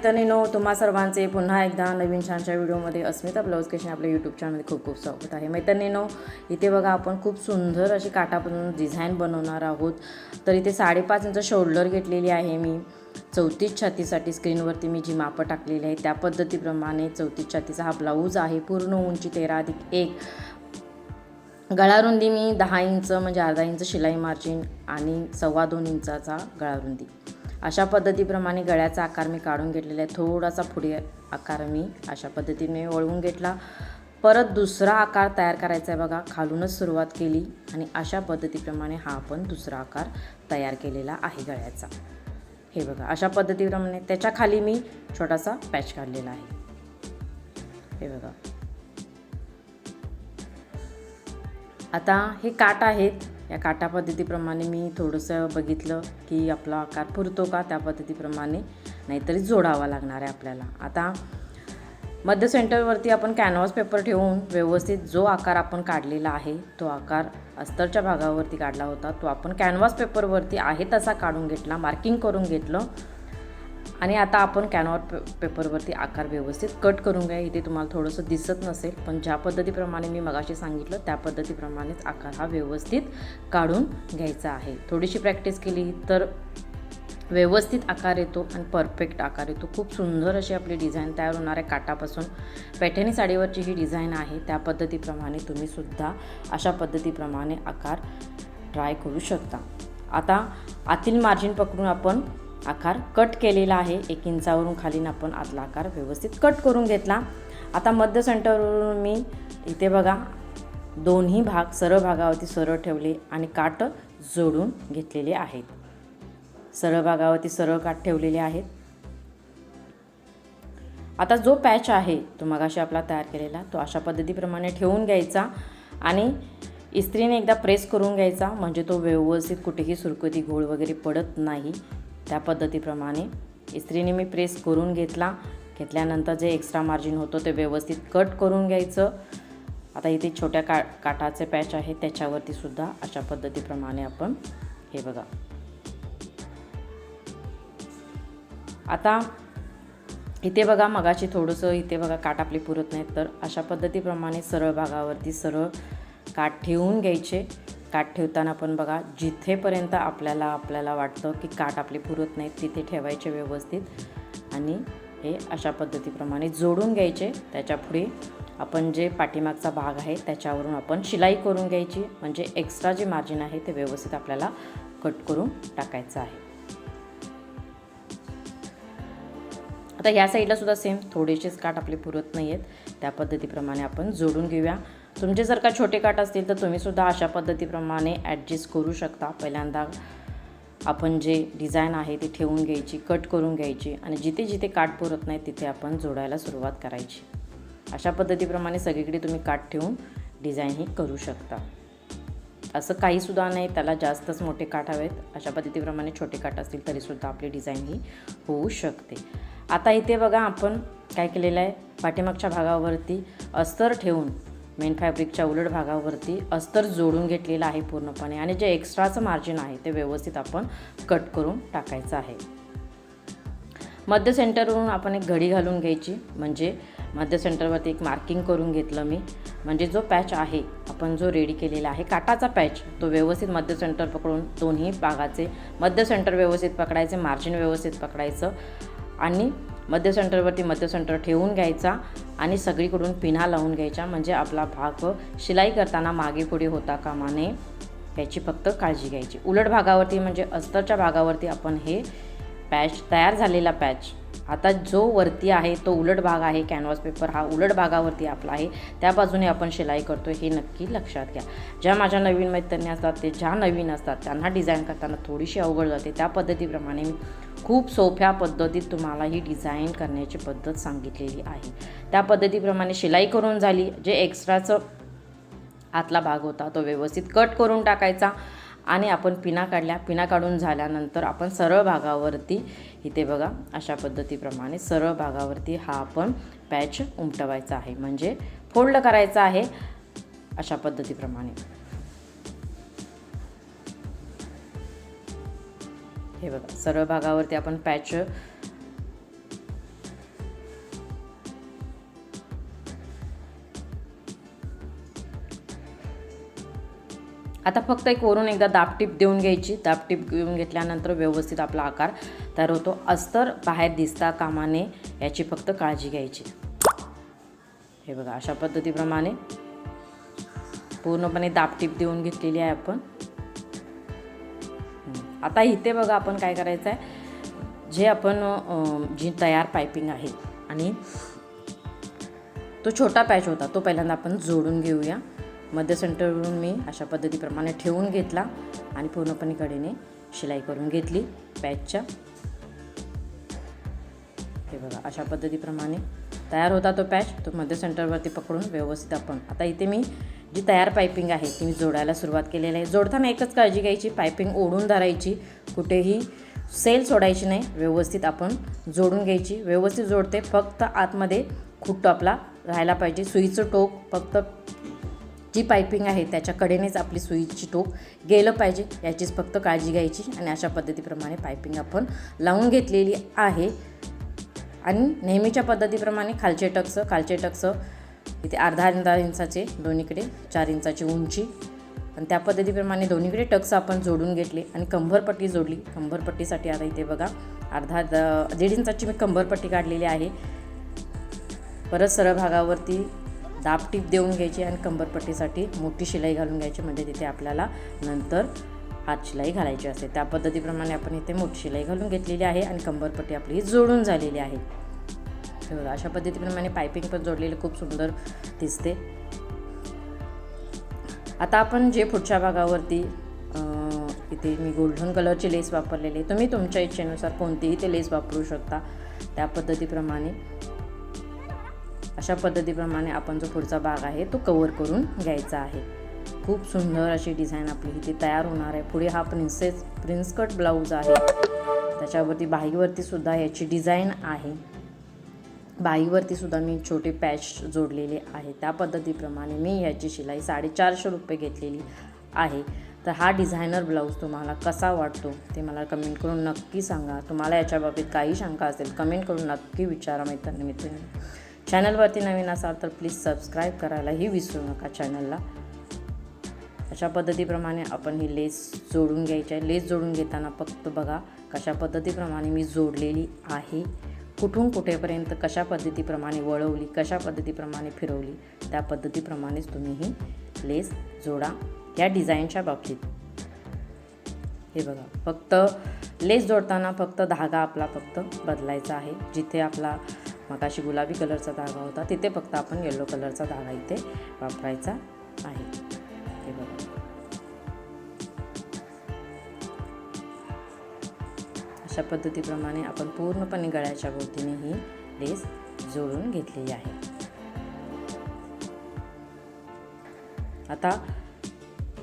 No तुम्हा सर्वांचे पुन्हा एकदा नवीन छानच्या व्हिडिओमध्ये अस्मिता ब्लाऊज किशन आपल्या यूट्यूब चॅनलमध्ये खूप खूप स्वागत आहे. मैत्रिणीनो इथे बघा आपण खूप सुंदर अशी काटापासून डिझाईन बनवणार आहोत. तर इथे साडेपाच इंच शोल्डर घेतलेली आहे मी. चौतीस छातीसाठी स्क्रीनवरती मी जी मापं टाकलेली आहे त्या पद्धतीप्रमाणे चौतीस छातीचा हा ब्लाऊज आहे. पूर्ण उंची तेरा अधिक एक. गळारुंदी मी दहा इंच म्हणजे अर्धा इंच शिलाई मार्जिन आणि सव्वा दोन इंचाचा गळारुंदी. अशा पद्धतीप्रमाणे गळ्याचा आकार मी काढून घेतलेला आहे. थोडासा पुढे आकार मी अशा पद्धतीने वळवून घेतला. परत दुसरा आकार तयार करायचा आहे बघा. खालूनच सुरुवात केली आणि अशा पद्धतीप्रमाणे हा आपण दुसरा आकार तयार केलेला आहे गळ्याचा. हे बघा अशा पद्धतीप्रमाणे त्याच्याखाली मी छोटासा पॅच काढलेला आहे. हे बघा. आता हे काट आहेत. या काटा पद्धतीप्रमाणे मी थोडंसं बघितलं की आपला आकार पुरतो का त्या पद्धतीप्रमाणे नाहीतरी जोडावा लागणार आहे आपल्याला. आता मध्य सेंटरवरती आपण कॅनव्हास पेपर ठेवून व्यवस्थित जो आकार आपण काढलेला आहे तो आकार अस्तरच्या भागावरती काढला होता तो आपण कॅनव्हास पेपरवरती आहे तसा काढून घेतला मार्किंग करून घेतलं. आणि आता आपण कॅनव्हास पे पेपरवरती आकार व्यवस्थित कट करून घ्या. इथे तुम्हाला थोडंसं दिसत नसेल पण ज्या पद्धतीप्रमाणे मी मगाशी सांगितलं त्या पद्धतीप्रमाणेच आकार हा व्यवस्थित काढून घ्यायचा आहे. थोडीशी प्रॅक्टिस केली तर व्यवस्थित आकार येतो आणि परफेक्ट आकार येतो. खूप सुंदर अशी आपली डिझाईन तयार होणार आहे काटापासून. पैठणी साडीवरची ही डिझाईन आहे त्या पद्धतीप्रमाणे तुम्हीसुद्धा अशा पद्धतीप्रमाणे आकार ट्राय करू शकता. आता आतील मार्जिन पकडून आपण आकार कट केलेला आहे. एक इंचावरून खालीन आपण आतला आकार व्यवस्थित कट करून घेतला. आता मध्य सेंटरवरून मी इथे बघा दोन्ही भाग सरळ भागावरती सरळ ठेवले आणि काट जोडून घेतलेले आहेत. सरळ भागावरती सरळ काठ ठेवलेले आहेत. आता जो पॅच आहे तो मगाशी आपला तयार केलेला तो अशा पद्धतीप्रमाणे ठेवून घ्यायचा आणि इस्त्रीने एकदा प्रेस करून घ्यायचा. म्हणजे तो व्यवस्थित कुठेही सुरकुती घोळ वगैरे पडत नाही. त्या पद्धतीप्रमाणे. इस्त्रीने मी प्रेस करून घेतला. घेतल्यानंतर जे एक्स्ट्रा मार्जिन होतं ते व्यवस्थित कट करून घ्यायचं. आता इथे छोट्या का काठाचे पॅच आहे त्याच्यावरती सुद्धा अशा पद्धतीप्रमाणे आपण हे बघा. आता इथे बघा मगाशी थोडंसं इथे बघा काठ आपले पुरत नाहीत तर अशा पद्धतीप्रमाणे सरळ भागावरती सरळ काठ ठेवून घ्यायचे. काठ ठेवताना पण बघा जिथेपर्यंत आपल्याला आपल्याला वाटतं की काठ आपले पुरत नाहीत तिथे ठेवायचे व्यवस्थित. आणि हे अशा पद्धतीप्रमाणे जोडून घ्यायचे. त्याच्या पुढे आपण जे पाठीमागचा भाग आहे त्याच्यावरून आपण शिलाई करून घ्यायची. म्हणजे एक्स्ट्रा जे मार्जिन आहे ते व्यवस्थित आपल्याला कट करून टाकायचं आहे. आता ह्या साईडला सुद्धा सेम थोडेसेच काठ आपले पुरत नाही आहेत त्या पद्धतीप्रमाणे आपण जोडून घेऊया. तुमचे जर का छोटे काठ असतील तर तुम्हीसुद्धा अशा पद्धतीप्रमाणे ॲडजस्ट करू शकता. पहिल्यांदा आपण जे डिझाईन आहे ती ठेवून घ्यायची कट करून घ्यायची आणि जिथे जिथे काठ पुरत नाही तिथे आपण जोडायला सुरुवात करायची. अशा पद्धतीप्रमाणे सगळीकडे तुम्ही काठ ठेवून डिझाईन ही करू शकता. असं काहीसुद्धा नाही त्याला जास्तच मोठे काठ हवेत. अशा पद्धतीप्रमाणे छोटे काठ असतील तरीसुद्धा आपली डिझाईन ही होऊ शकते. आता इथे बघा आपण काय केलेलं आहे? पाठीमागच्या भागावरती अस्तर ठेवून मेन फॅब्रिकच्या उलट भागावरती अस्तर जोडून घेतलेलं आहे पूर्णपणे आणि जे एक्स्ट्राचं मार्जिन आहे ते व्यवस्थित आपण कट करून टाकायचं आहे. मध्य सेंटरवरून आपण एक घडी घालून घ्यायची. म्हणजे मध्य सेंटरवरती एक मार्किंग करून घेतलं मी. म्हणजे जो पॅच आहे आपण जो रेडी केलेला आहे काटाचा पॅच तो व्यवस्थित मध्य सेंटर पकडून दोन्ही भागाचे मध्य सेंटर व्यवस्थित पकडायचे मार्जिन व्यवस्थित पकडायचं. आणि मध्य सेंटरवरती मध्य सेंटर ठेवून घ्यायचा आणि सगळीकडून पिन्हा लावून घ्यायचा. म्हणजे आपला भाग शिलाई करताना मागे पुढे होता कामा नये याची फक्त काळजी घ्यायची. उलट भागावरती म्हणजे अस्तरच्या भागावरती आपण हे पॅच तयार झालेला पॅच आता जो वरती आहे तो उलट भाग आहे कॅनव्हास पेपर हा उलट भागावरती आपला आहे त्या बाजूने आपण शिलाई करतो हे नक्की लक्षात घ्या. ज्या माझ्या नवीन मैत्रिणी असतात ते ज्या नवीन असतात त्यांना डिझाईन करताना थोडीशी अवघड जाते. त्या पद्धतीप्रमाणे मी खूप सोप्या पद्धतीत तुम्हाला ही डिझाईन करण्याची पद्धत सांगितलेली आहे. त्या पद्धतीप्रमाणे शिलाई करून झाली जे एक्स्ट्राचं आतला भाग होता तो व्यवस्थित कट करून टाकायचा. आणि आपण पिना काढल्या पिना काढून झाल्यानंतर आपण सरळ भागावरती इथे बघा अशा पद्धतीप्रमाणे सरळ भागावरती हा आपण पॅच उमटवायचा आहे. म्हणजे फोल्ड करायचा आहे अशा पद्धतीप्रमाणे. हे बघा सरळ भागावरती आपण पॅच आता फक्त एक वरून एकदा दाबटीप देऊन घ्यायची. दाबटीप घेऊन घेतल्यानंतर व्यवस्थित आपला आकार तयार होतो. अस्तर बाहेर दिसता कामाने याची फक्त काळजी घ्यायची. हे बघा अशा पद्धतीप्रमाणे पूर्णपणे दाबटीप देऊन घेतलेली आहे आपण. आता इथे बघा आपण काय करायचं आहे जे आपण जी तयार पायपिंग आहे आणि तो छोटा पॅच होता तो पहिल्यांदा आपण जोडून घेऊया. मध्य सेंटरवरून मी अशा पद्धतीप्रमाणे ठेवून घेतला आणि पूर्णपणे कडेने शिलाई करून घेतली पॅचच्या. हे बघा अशा पद्धतीप्रमाणे तयार होता तो पॅच. तो मध्य सेंटरवरती पकडून व्यवस्थित आपण आता इथे मी जी तयार पायपिंग आहे ती मी जोडायला सुरुवात केलेली आहे. जोडताना एकच काळजी घ्यायची पायपिंग ओढून धरायची. कुठेही सेल सोडायची नाही व्यवस्थित आपण जोडून घ्यायची. व्यवस्थित जोडते फक्त आतमध्ये खूप आपला राहायला पाहिजे. सुईचं टोक फक्त जी पायपिंग आहे त्याच्या कडेनेच आपली सुईची टोक गेलं पाहिजे याचीच फक्त काळजी घ्यायची आणि अशा पद्धतीप्रमाणे पायपिंग आपण लावून घेतलेली आहे. आणि नेहमीच्या पद्धतीप्रमाणे खालचे टक्स खालचे टक्स इथे अर्धा अर्धा इंचाचे दोन्हीकडे चार इंचाची उंची. आणि त्या पद्धतीप्रमाणे दोन्हीकडे टक्स आपण जोडून घेतले आणि कंभरपट्टी जोडली. कंभरपट्टीसाठी आता इथे बघा अर्धा द- दीड इंचाची मी कंभरपट्टी काढलेली आहे. परत सरळ भागावरती दाब टीप देऊन घ्यायची आणि कंबरपट्टीसाठी मोठी शिलाई घालून घ्यायची. म्हणजे तिथे आपल्याला नंतर हात शिलाई घालायची असते. त्या पद्धतीप्रमाणे आपण इथे मोठी शिलाई घालून घेतलेली आहे आणि कंबरपट्टी आपली ही जोडून झालेली आहे. अशा पद्धतीप्रमाणे पायपिंग पण जोडलेली खूप सुंदर दिसते. आता आपण जे पुढच्या भागावरती इथे मी गोल्डन कलरची लेस वापरलेली आहे. तुम्ही तुमच्या इच्छेनुसार कोणतीही ते लेस वापरू शकता त्या पद्धतीप्रमाणे. अशा पद्धतीप्रमाणे आपण जो पुढचा भाग आहे तो कवर करून घ्यायचा आहे. खूप सुंदर अशी डिझाईन आपली इथे तयार होणार आहे. पुढे हा प्रिन्सेस प्रिन्स कट ब्लाऊज आहे. त्याच्यावरती बाहीवरती सुद्धा याची डिझाईन आहे. बाहीवरती सुद्धा मी छोटे पॅच जोडलेले आहे. त्या पद्धतीप्रमाणे मी याची शिलाई साडेचारशे रुपये घेतलेली आहे. तर हा डिझायनर ब्लाऊज तुम्हाला कसा वाटतो ते मला कमेंट करून नक्की सांगा. तुम्हाला याच्या बाबतीत काही शंका असेल कमेंट करून नक्की विचारा मित्रांनी मित्रांनी चॅनलवरती नवीन असाल तर प्लीज सबस्क्राईब करायलाही विसरू नका चॅनलला. अशा पद्धतीप्रमाणे आपण ही लेस जोडून घ्यायची आहे. लेस जोडून घेताना फक्त बघा कशा पद्धतीप्रमाणे मी जोडलेली आहे. कुठून कुठेपर्यंत कशा पद्धतीप्रमाणे वळवली कशा पद्धतीप्रमाणे फिरवली त्या पद्धतीप्रमाणेच तुम्ही ही लेस जोडा या डिझाईनच्या बाबतीत. हे बघा फक्त लेस जोडताना फक्त धागा आपला फक्त बदलायचा आहे. जिथे आपला मगाशी गुलाबी कलरचा धागा होता. तिथे फक्त आपण येलो कलरचा धागा इथे वापरायचा आहे. हे बघा. अशा पद्धतीप्रमाणे आपण पूर्णपणे गळ्याच्या भोवतीने ही लेस जोडून घेतलेली आहे. आता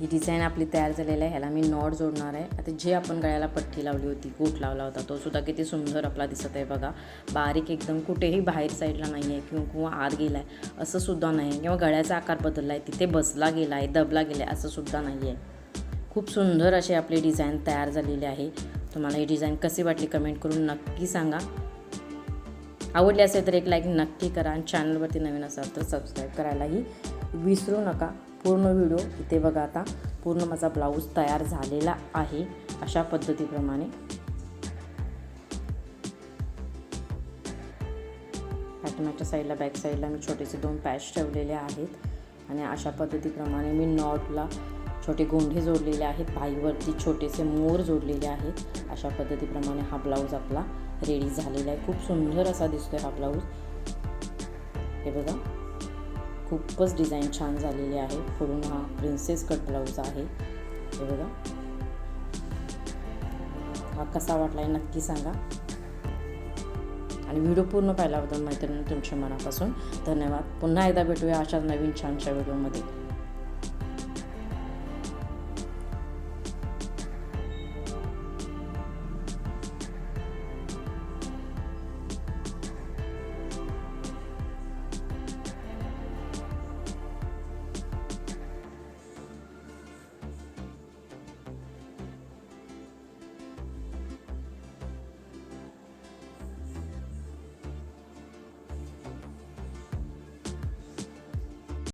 ही डिझाईन आपली तयार झालेली आहे. ह्याला मी नॉट जोडणार आहे. आता जे आपण गळ्याला पट्टी लावली होती कोट लावला होता तो सुद्धा किती सुंदर आपला दिसत आहे बघा. बारीक एकदम कुठेही बाहेर साईडला नाही आहे किंवा किंवा आत गेला आहे असं सुद्धा नाही किंवा गळ्याचा आकार बदलला आहे तिथे बसला गेला आहे दबला गेला आहे असं सुद्धा नाही आहे खूप सुंदर अशी आपली डिझाईन तयार झालेली आहे. तुम्हाला ही डिझाईन कशी वाटली कमेंट करून नक्की सांगा. आवडली असेल तर एक लाईक नक्की करा. आणि चॅनलवरती नवीन असाल तर सबस्क्राईब करायलाही विसरू नका. पूर्ण व्हिडिओ. इथे बघा आता पूर्ण माझा ब्लाऊज तयार झालेला आहे अशा पद्धतीप्रमाणे. पाठीमागच्या साईडला बॅक साईडला मी छोटेसे दोन पॅच ठेवलेले आहेत. आणि अशा पद्धतीप्रमाणे मी नॉटला छोटे गोंढे जोडलेले आहेत. पाईवरती छोटेसे मोर जोडलेले आहेत. अशा पद्धतीप्रमाणे हा ब्लाऊज आपला रेडी झालेला आहे. खूप सुंदर असा दिसतोय हा ब्लाऊज. हे बघा. खूपच डिझाईन छान झालेली आहे. पुढून हा प्रिन्सेस कट ब्लाऊज आहे. हे बघा. हा कसा वाटला आहे नक्की सांगा. आणि व्हिडिओ पूर्ण पाहिल्याबद्दल मैत्रिणी तुमच्या मनापासून धन्यवाद. पुन्हा एकदा भेटूया अशा नवीन छानशा व्हिडिओमध्ये.